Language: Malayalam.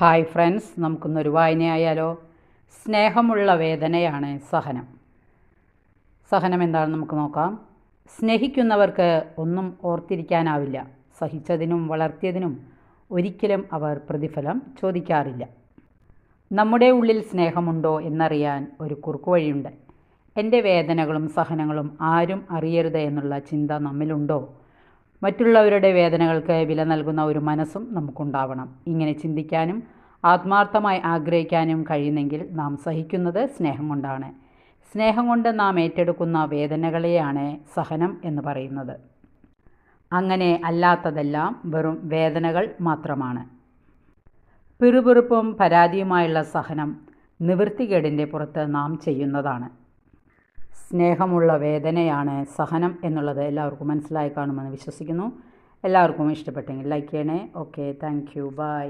ഹായ് ഫ്രണ്ട്സ് നമുക്കിന്നൊരു വായനയായാലോ? സ്നേഹമുള്ള വേദനയാണ് സഹനം. സഹനം എന്താണെന്ന് നമുക്ക് നോക്കാം. സ്നേഹിക്കുന്നവർക്ക് ഒന്നും ഓർത്തിരിക്കാനാവില്ല. സഹിച്ചതിനും വളർത്തിയതിനും ഒരിക്കലും അവർ പ്രതിഫലം ചോദിക്കാറില്ല. നമ്മുടെ ഉള്ളിൽ സ്നേഹമുണ്ടോ എന്നറിയാൻ ഒരു കുറുക്കുവഴിയുണ്ട് എന്റെ വേദനകളും സഹനങ്ങളും ആരും അറിയരുത് എന്നുള്ള ചിന്ത നമ്മിലുണ്ടോ? മറ്റുള്ളവരുടെ വേദനകൾക്ക് വില നൽകുന്ന ഒരു മനസ്സും നമുക്കുണ്ടാവണം. ഇങ്ങനെ ചിന്തിക്കാനും ആത്മാർത്ഥമായി ആഗ്രഹിക്കാനും കഴിയുന്നെങ്കിൽ നാം സഹിക്കുന്നത് സ്നേഹം കൊണ്ടാണ്. സ്നേഹം കൊണ്ട് നാം ഏറ്റെടുക്കുന്ന വേദനകളെയാണ് സഹനം എന്ന് പറയുന്നത്. അങ്ങനെ അല്ലാത്തതെല്ലാം വെറും വേദനകൾ മാത്രമാണ്. പിറുപിറുപ്പും പരാതിയുമായുള്ള സഹനം നിവൃത്തികേടിന്റെ പുറത്ത് നാം ചെയ്യുന്നതാണ്. സ്നേഹമുള്ള വേദനയാണ് സഹനം എന്നുള്ളത് എല്ലാവർക്കും മനസ്സിലായി കാണുമെന്ന് വിശ്വസിക്കുന്നു. എല്ലാവർക്കും ഇഷ്ടപ്പെട്ടെങ്കിൽ ലൈക്ക് ചെയ്യണേ. Okay thank you by